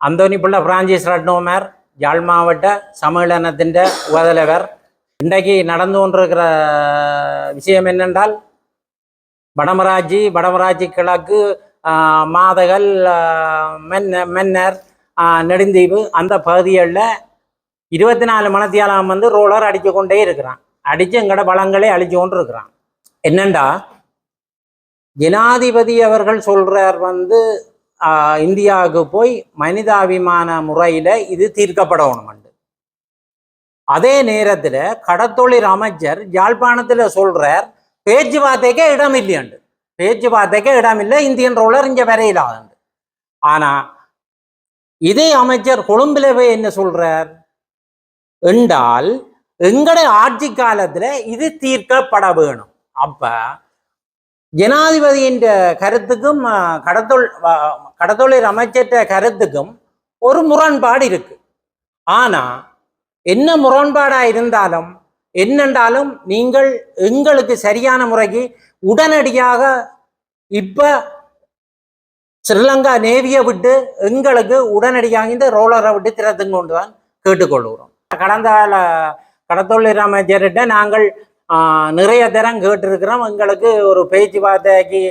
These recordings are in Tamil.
அந்தோனி பிள்ளை பிரான்சிஸ் ரட்னோமர் யாழ் மாவட்ட சம்மேளனத்தின் உபதலைவர் இன்றைக்கு நடந்து கொண்டிருக்கிற விஷயம் என்னென்றால் வடமராட்சி வடமராட்சி கிழக்கு மாதகல் மென்ன மென்னர் நெடுந்தீவு அந்த பகுதிகளில் இருபத்தி நாலு மணத்தியாலாம் வந்து ரோலர் அடித்து கொண்டே இருக்கிறான். அடித்து எங்கட பழங்களே அழிச்சு கொண்டு இருக்கிறான் என்னண்டா ஜனாதிபதி அவர்கள் சொல்கிறார் வந்து இந்தியாவுக்கு போய் மனிதாபிமான முறையில் இது தீர்க்கப்படணும் அதே நேரத்தில் கடத்தொழில் அமைச்சர் யாழ்ப்பாணத்தில் சொல்றார் பேச்சுவார்த்தைக்கே இடம் இல்லையண்டு. பேச்சுவார்த்தைக்கே இடம் இல்லை இந்தியன் ரோலர் இங்கே வரையிலாது ஆனா இதே அமைச்சர் கொழும்பில் போய் என்ன சொல்றார்? என்றால் எங்களுடைய ஆட்சி காலத்துல இது தீர்க்கப்பட வேணும். அப்ப ஜனாதிபதியின் கருத்துக்கும் அஹ், கடத்தொல் கடத்தொழில் அமைச்சர்கிட்ட கருத்துக்கும் ஒரு முரண்பாடு இருக்கு. ஆனா என்ன முரண்பாடா இருந்தாலும் என்னென்றாலும் நீங்கள் எங்களுக்கு சரியான முறைக்கு உடனடியாக இப்ப ஸ்ரீலங்கா நேவியை விட்டு எங்களுக்கு உடனடியாக இந்த ரோலரை விட்டு திறத்துங்க கொண்டு தான் கேட்டுக்கொள்கிறோம். கடந்த கால கடத்தொழில் அமைச்சர்கிட்ட நாங்கள் நிறைய தரம் கேட்டிருக்கிறோம். எங்களுக்கு ஒரு பேச்சுவார்த்தைக்கு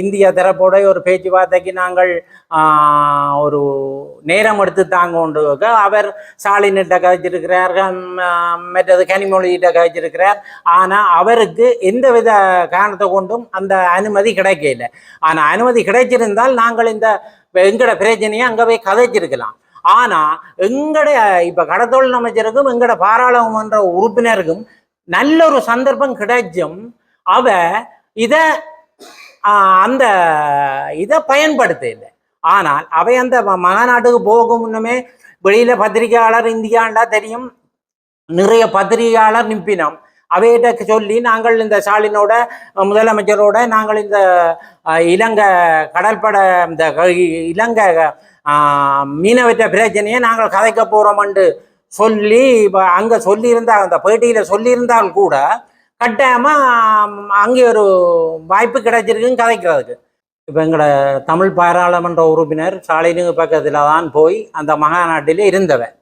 இந்திய தரப்போட ஒரு பேச்சுவார்த்தைக்கு நாங்கள் ஒரு நேரம் எடுத்து தாங்க கொண்டு அவர் ஸ்டாலின்கிட்ட கழிச்சிருக்கிறார் மற்றது கனிமொழிகிட்ட கழிச்சிருக்கிறார் ஆனால் அவருக்கு எந்த வித காரணத்தை கொண்டும் அந்த அனுமதி கிடைக்கல. ஆனால் அனுமதி கிடைச்சிருந்தால் நாங்கள் இந்த எங்கட பிரச்சனையை அங்கே போய் கதைச்சிருக்கலாம். ஆனால் எங்கட இப்போ கடத்தொழில் அமைச்சருக்கும் எங்கட பாராளுமன்ற உறுப்பினருக்கும் நல்ல ஒரு சந்தர்ப்பம் கிடைச்சும் அவ இதை அந்த இதை பயன்படுத்த இல்லை ஆனால் அவை அந்த மகாநாட்டுக்கு போகும் முன்னமே வெளியில பத்திரிகையாளர் இந்தியாண்டா தெரியும். நிறைய பத்திரிகையாளர் நிப்பினோம். அவையிட்ட சொல்லி நாங்கள் இந்த ஸ்டாலினோட முதலமைச்சரோட நாங்கள் இந்த இலங்கை கடற்படை இந்த க- இலங்கை மீனவற்ற பிரச்சனையை நாங்கள் கதைக்க போறோம்னு சொல்லி இப்போ அங்கே சொல்லியிருந்தா அந்த பேட்டியில் சொல்லியிருந்தால் கூட கட்டாயமாக அங்கே ஒரு வாய்ப்பு கிடைச்சிருக்குன்னு கதைக்கிறதுக்கு. இப்போ எங்களோட தமிழ் பாராளுமன்ற உறுப்பினர் ஸ்டாலினுக்கு பக்கத்தில் தான் போய் அந்த மகாநாட்டில் இருந்தவன்.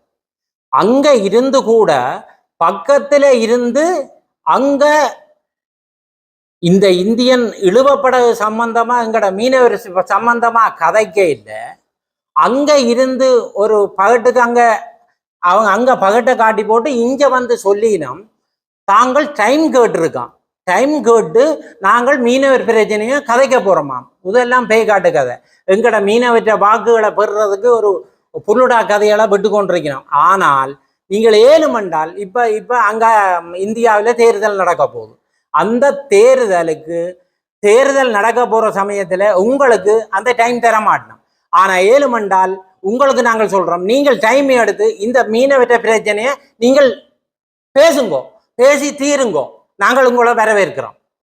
அங்கே இருந்து கூட பக்கத்தில் இருந்து அங்கே இந்த இந்தியன் இழுவப்படகு சம்பந்தமாக எங்களோட மீனவர் சம்பந்தமாக கதைக்க இல்லை. அங்கே இருந்து ஒரு பகட்டுக்கு அங்கே அவங்க அங்கே பகட்டை காட்டி போட்டு இங்கே வந்து சொல்லினோம் தாங்கள் டைம் கேட்டிருக்கான் டைம் கேட்டு நாங்கள் மீனவர் பிரச்சனையை கதைக்க போகிறோமாம் இதெல்லாம் பேய் காட்டு கதை. எங்கட மீனவற்ற வாக்குகளை பெறுறதுக்கு ஒரு புல்லுடா கதையெல்லாம் விட்டு கொண்டிருக்கிறோம். ஆனால் நீங்கள் ஏழுமண்டால் இப்போ இப்போ அங்கே இந்தியாவில் தேர்தல் நடக்க போகுது. அந்த தேர்தலுக்கு தேர்தல் நடக்க போகிற சமயத்தில் உங்களுக்கு அந்த டைம் தர மாட்டோம். ஆனால் ஏழுமண்டால் உங்களுக்கு நாங்கள் சொல்கிறோம் நீங்கள் டைம் எடுத்து இந்த மீனவற்ற பிரச்சனையை நீங்கள் பேசுங்கோ. பேசி தீருங்கோ. நாங்கள் உங்களை வரவேற்கிறோம்.